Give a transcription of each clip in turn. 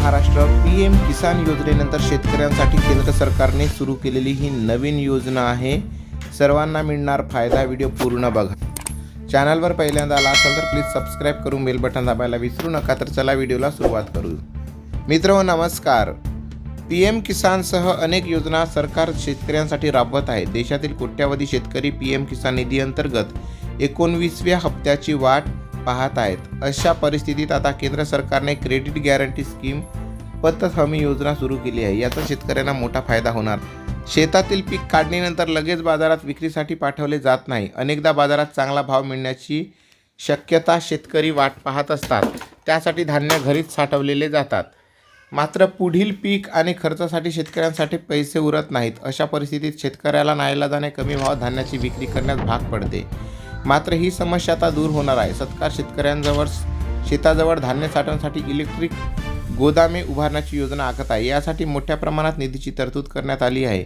Maharashtra P M Kisan योजनेनंतर शेतकऱ्यांसाठी केंद्र सरकारने सुरू केलेली ही नवीन योजना आहे. सर्वांना मिळणार फायदा व्हिडिओ पूर्ण बघा. चॅनलवर पहिल्यांदा आला असाल तर प्लीज सबस्क्राईब करून बेल बटन दाबायला विसरू नका तर चला व्हिडिओला सुरुवात करू. मित्र नमस्कार. पी एम किसानसह अनेक योजना सरकार शेतकऱ्यांसाठी राबवत आहे. देशातील कोट्यावधी शेतकरी पी एम किसान निधी अंतर्गत एकोणवीसव्या हप्त्याची वाट पाहत आहेत. अशा परिस्थितीत आता केंद्र सरकारने क्रेडिट गॅरंटी स्कीम पत हमी योजना सुरू केली आहे. याचा शेतकऱ्यांना मोठा फायदा होणार. शेतातील पीक काढणीनंतर लगेच बाजारात विक्रीसाठी पाठवले जात नाही. अनेकदा बाजारात चांगला भाव मिळण्याची शक्यता शेतकरी वाट पाहत असतात. त्यासाठी धान्य घरीच साठवलेले जातात. मात्र पुढील पीक आणि खर्चासाठी शेतकऱ्यांसाठी पैसे उरत नाहीत. अशा परिस्थितीत शेतकऱ्याला नाईलाजाने कमी भावात धान्याची विक्री करण्यास भाग पडते. मात्र ही समस्या आता दूर होणार आहे. सत्कार शेतकऱ्यांजवळ शेताजवळ धान्य साठवण्यासाठी इलेक्ट्रिक गोदामे उभारण्याची योजना आखत आहे. यासाठी मोठ्या प्रमाणात निधीची तरतूद करण्यात आली आहे.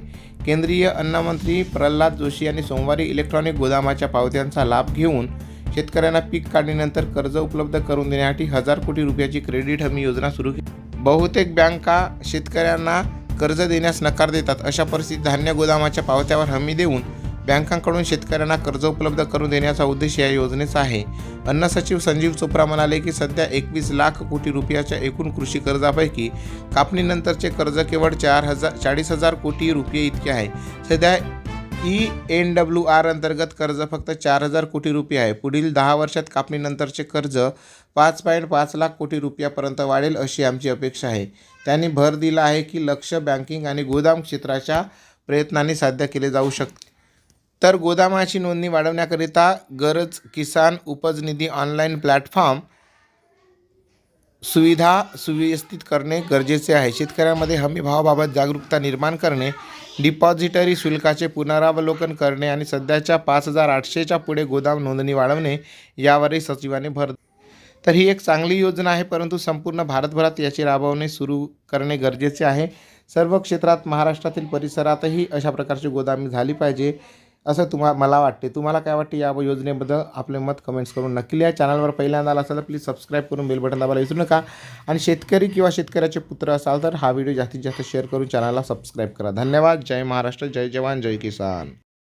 केंद्रीय अन्नमंत्री प्रल्हाद जोशी यांनी सोमवारी इलेक्ट्रॉनिक गोदामाच्या पावत्यांचा लाभ घेऊन शेतकऱ्यांना पीक काढणीनंतर कर्ज उपलब्ध करून देण्यासाठी हजार कोटी रुपयाची क्रेडिट हमी योजना सुरू केली. बहुतेक बँका शेतकऱ्यांना कर्ज देण्यास नकार देतात. अशा परिस्थितीत धान्य गोदामाच्या पावत्यावर हमी देऊन बँकांकडून शेतकऱ्यांना कर्ज उपलब्ध करून देण्याचा उद्देश या योजनेचा आहे. अन्न सचिव संजीव चोप्रा म्हणाले की सध्या एकवीस लाख कोटी रुपयाच्या एकूण कृषी कर्जापैकी कापणीनंतरचे कर्ज केवळ चार हजार चाळीस हजार कोटी रुपये इतके आहे. सध्या ई एन डब्ल्यू आर अंतर्गत कर्ज फक्त चार हजार कोटी रुपये आहे. पुढील दहा वर्षात कापणीनंतरचे कर्ज पाच पॉईंट पाच लाख कोटी रुपयापर्यंत वाढेल अशी आमची अपेक्षा आहे. त्यांनी भर दिला आहे की लक्ष बँकिंग आणि गोदाम क्षेत्राच्या प्रयत्नांनी साध्य केले जाऊ शकते तर गोदामाची नोंदणी वाढवण्याकरिता गरज किसान उपज निधी ऑनलाईन प्लॅटफॉर्म सुविधा सुव्यवस्थित करणे गरजेचे आहे. शेतकऱ्यांमध्ये हमीभावाबाबत जागरूकता निर्माण करणे डिपॉझिटरी शुल्काचे पुनरावलोकन करणे आणि सध्याच्या पाच हजार आठशेच्या पुढे गोदाम नोंदणी वाढवणे यावरही सचिवाने भर तर ही एक चांगली योजना आहे परंतु संपूर्ण भारतभरात याची राबवणे सुरू करणे गरजेचे आहे. सर्व क्षेत्रात महाराष्ट्रातील परिसरातही अशा प्रकारची गोदामी झाली पाहिजे. असं तुम्हा मला वाटते. तुम्हाला काय वाटते या योजनेबद्दल आपले मत कमेंट्स करून नक्की लिहा. चॅनलवर पहिल्यांदा आला असाल तर प्लीज सबस्क्राईब करून बेल बटन दाबायला विसरू नका. आणि शेतकरी किंवा शेतकऱ्याचे पुत्र असाल तर हा व्हिडिओ जास्तीत जास्त शेअर करून चॅनलला सबस्क्राईब करा. धन्यवाद. जय महाराष्ट्र. जय जवान. जय किसान.